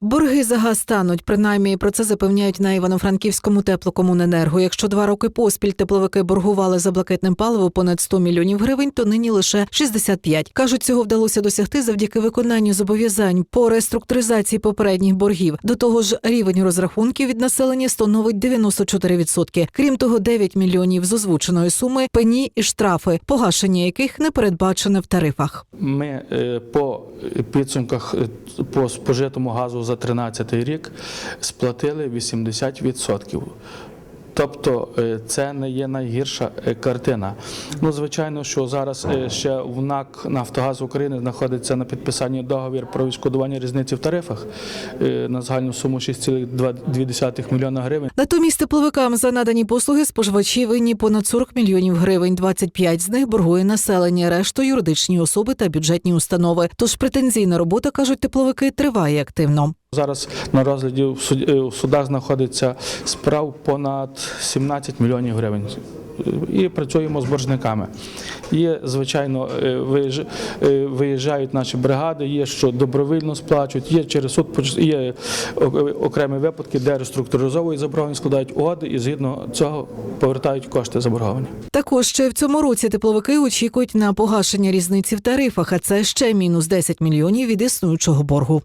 Борги за газ стануть. Принаймні про це запевняють на Івано-Франківському теплокомуненерго. Якщо два роки поспіль тепловики боргували за блакитним паливо понад 100 мільйонів гривень, то нині лише 65. кажуть, цього вдалося досягти завдяки виконанню зобов'язань по реструктуризації попередніх боргів. До того ж, рівень розрахунків від населення становить 94%. Крім того, 9 мільйонів з озвученої суми пені і штрафи, погашення яких не передбачене в тарифах. Ми е, по підсумках е, по спожитому газу за 2013 рік сплатили 80%. Тобто е, це не є найгірша е, картина. Ну, звичайно, що зараз е, ще в НАК Нафтогаз України знаходиться на підписанні договір про відшкодування різниці в тарифах на загальну суму 6,2 мільйона гривень. Натомість тепловикам за надані послуги споживачі винні понад 40 мільйонів гривень. 25 з них боргує населення, решту юридичні особи та бюджетні установи. Тож претензійна робота кажуть тепловики триває активно. Зараз на розгляді в е, судах знаходиться справ понад 17 мільйонів гривень. І працюємо з боржниками. Є, звичайно, е, е, виїжджають наші бригади, є, що добровільно сплачують, є через суд, є окремі випадки, де реструктуризовують заборгованість, складають угоди і згідно цього повертають кошти заборговані. Також ще в цьому році тепловики очікують на погашення різниці в тарифах, а це ще мінус 10 мільйонів від існуючого боргу.